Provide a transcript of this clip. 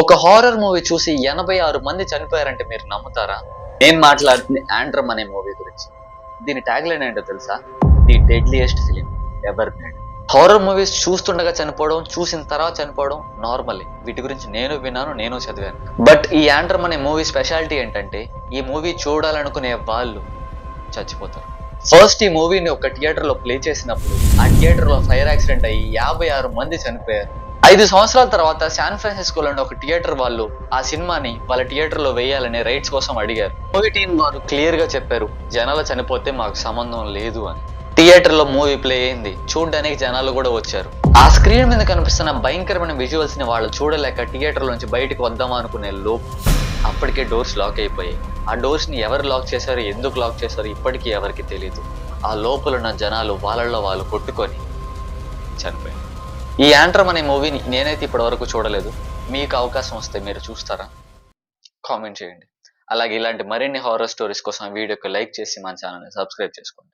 ఒక horror movie చూసి ఎనభై ఆరు మంది చనిపోయారంటే మీరు నమ్ముతారా? నేను మాట్లాడుతుంది ఆండ్రమ్ అనే మూవీ గురించి. దీని ట్యాగ్ లైన్ ఏంటో తెలుసా? The deadliest film ever made horror movies చూస్తుండగా చనిపోవడం చూసిన తర్వాత చనిపోవడం నార్మలే వీటి గురించి నేను విన్నాను నేను చదివాను. బట్ ఈ ఆండ్రమ్ అనే మూవీ స్పెషాలిటీ ఏంటంటే ఈ మూవీ చూడాలనుకునే వాళ్ళు చచ్చిపోతారు. ఫస్ట్ ఈ మూవీని ఒక థియేటర్లో ప్లే చేసినప్పుడు ఆ థియేటర్లో ఫైర్ యాక్సిడెంట్ అయ్యి యాభై ఆరు మంది చనిపోయారు. ఐదు సంవత్సరాల తర్వాత శాన్ ఫ్రాన్సిస్కోలోని ఒక థియేటర్ వాళ్ళు ఆ సినిమాని వాళ్ళ థియేటర్లో రైట్స్ కోసం అడిగారు. మూవీ వారు క్లియర్గా చెప్పారు జనాలు చనిపోతే మాకు సంబంధం లేదు అని. థియేటర్లో మూవీ ప్లే అయింది. చూడడానికి జనాలు కూడా వచ్చారు. ఆ స్క్రీన్ మీద కనిపిస్తున్న భయంకరమైన విజువల్స్ని వాళ్ళు చూడలేక థియేటర్ నుంచి బయటకు వద్దామా అనుకునే లోపు అప్పటికే డోర్స్ లాక్ అయిపోయాయి. ఆ డోర్స్ని ఎవరు లాక్ చేశారు ఎందుకు లాక్ చేశారు ఇప్పటికీ ఎవరికి తెలియదు ఆ లోపల ఉన్న జనాలు వాళ్ళల్లో వాళ్ళు కొట్టుకొని చనిపోయారు. ఈ యాంట్రమ్ అనే మూవీని నేనైతే ఇప్పటి వరకు చూడలేదు. మీకు అవకాశం వస్తే మీరు చూస్తారా? కామెంట్ చేయండి. అలాగే ఇలాంటి మరిన్ని హారర్ స్టోరీస్ కోసం వీడియోకి లైక్ చేసి మన ఛానల్ని సబ్స్క్రైబ్ చేసుకోండి.